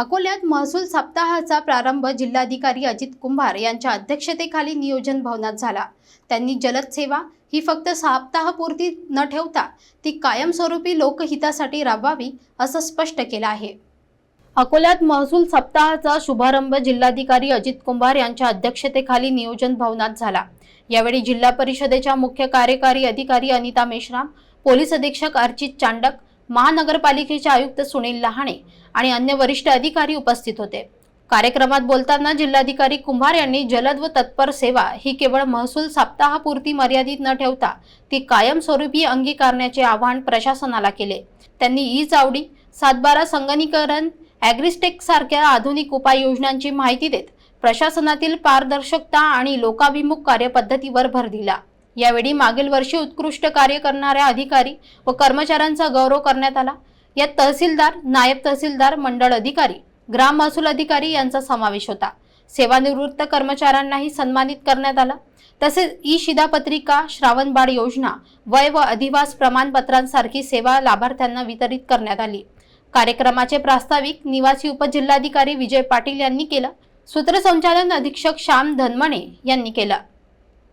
अकोल्यात महसूल सप्ताहाचा प्रारंभ जिल्हाधिकारी अजित कुंभार यांच्या अध्यक्षतेखाली नियोजन भवनात झाला. त्यांनी जलद सेवा ही फक्त सप्ताहापुरती न ठेवता ती कायमस्वरूपी लोकहितासाठी राबवावी असं स्पष्ट केलं आहे. अकोल्यात महसूल सप्ताहाचा शुभारंभ जिल्हाधिकारी अजित कुंभार यांच्या अध्यक्षतेखाली नियोजन भवनात झाला. यावेळी जिल्हा परिषदेच्या मुख्य कार्यकारी अधिकारी अनिता मेश्राम पोलीस अधीक्षक अर्चित चांडक महानगरपालिकेचे आयुक्त सुनील लहाणे आणि अन्य वरिष्ठ अधिकारी उपस्थित होते. कार्यक्रमात बोलताना जिल्हाधिकारी कुंभार यांनी जलद व तत्पर सेवा ही केवळ महसूल सप्ताहापुरती मर्यादित न ठेवता ती कायमस्वरूपी अंगीकारण्याचे आवाहन प्रशासनाला केले. त्यांनी ई चावडी सातबारा संगणीकरण ॲग्रिस्टेक सारख्या आधुनिक उपाययोजनांची माहिती देत प्रशासनातील पारदर्शकता आणि लोकाभिमुख कार्यपद्धतीवर भर दिला. यावेळी मागील वर्षी उत्कृष्ट कार्य करणाऱ्या अधिकारी व कर्मचाऱ्यांचा गौरव करण्यात आला. यात तहसीलदार नायब तहसीलदार मंडळ अधिकारी ग्राम महसूल अधिकारी यांचा समावेश होता. सेवानिवृत्त कर्मचाऱ्यांनाही सन्मानित करण्यात आला. तसेच ई शिधापत्रिका श्रावणबाळ योजना वय व अधिवास प्रमाणपत्रांसारखी सेवा लाभार्थ्यांना वितरित करण्यात आली. कार्यक्रमाचे प्रास्ताविक निवासी उपजिल्हाधिकारी विजय पाटील यांनी केलं. सूत्रसंचालन अधीक्षक श्याम धनमणे यांनी केलं.